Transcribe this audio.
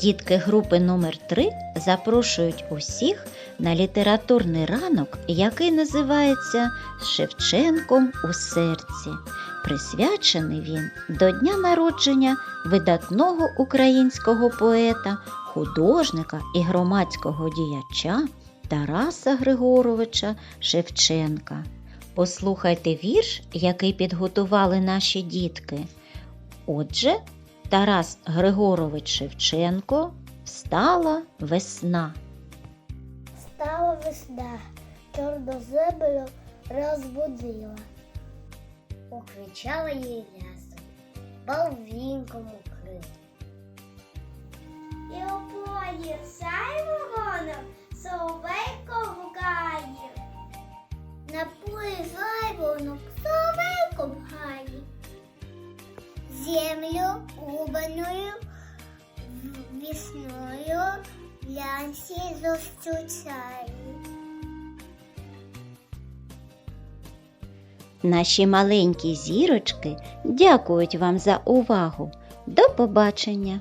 Дітки групи номер 3 запрошують усіх на літературний ранок, який називається «З Шевченком у серці. Присвячений він до дня народження видатного українського поета, художника і громадського діяча Тараса Григоровича Шевченка. Послухайте вірш, який підготували наші дітки. Отже, Тарас Григорович Шевченко Встала весна. Стала весна, чорну землю розбудила. укричала їй рясом, балвінком укрила. І у сяйво Землю губаною весною лянці зустрічають. Наші маленькі зірочки дякують вам за увагу. До побачення!